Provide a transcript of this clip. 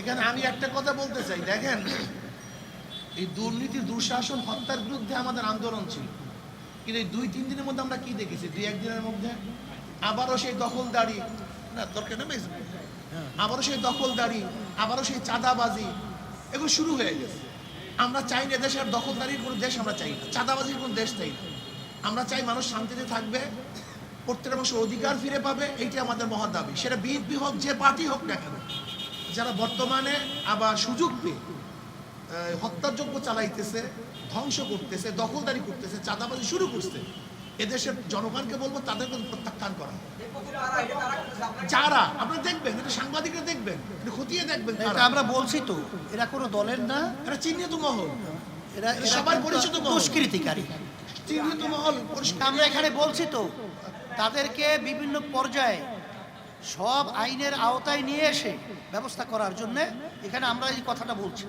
এখানে আমি একটা কথা বলতে চাই, দেখেন, এই দুর্নীতি, দুঃশাসন, হত্যার বিরুদ্ধে আমাদের আন্দোলন ছিল। কিন্তু এই দুই, তিন দিনের মধ্যে আমরা কি দেখেছি? দুই একদিনের মধ্যে? আবারও সেই দখলদারি, না দরকার নেই আবারও সেই দখলদারি, আবারও সেই চাঁদাবাজি, এগুলো শুরু হয়ে গেছে। আমরা চাই না দেশের দখলদারির কোনো দেশ আমরা চাই না। চাঁদাবাজির কোনো দেশ চাই না। আমরা চাই মানুষ শান্তিতে থাকবে, প্রত্যেকটা মানুষের অধিকার ফিরে পাবে এইটি আমাদের মহা দাবি সেটা বিএনপি হোক, যে পার্টি হোক না কেন। যারা বর্তমানে আবার সুযোগ পেয়ে হত্যাযজ্ঞ চালাইতেছে ধ্বংস করতেছে দখলদারি করতেছে চাঁদাবাজি শুরু করছে এদেশের জনগণকে বলব তাদেরকে প্রত্যাখ্যান করা। যারা আপনারা দেখবেন এটা সাংবাদিকরা দেখবেন এটা খতিয়ে দেখবেন আমরা বলছি তো এরা কোনো দলের না। এটা চিহ্নিত মহল। এরা এরা এরা সবার পরিচিত। দুষ্কৃতিকারী। চিহ্নিত মহল আমরা এখানে বলছি তো তাদেরকে বিভিন্ন পর্যায়ে সব আইনের আওতায় নিয়ে এসে ব্যবস্থা করার জন্য এখানে আমরা এই কথাটা বলছি।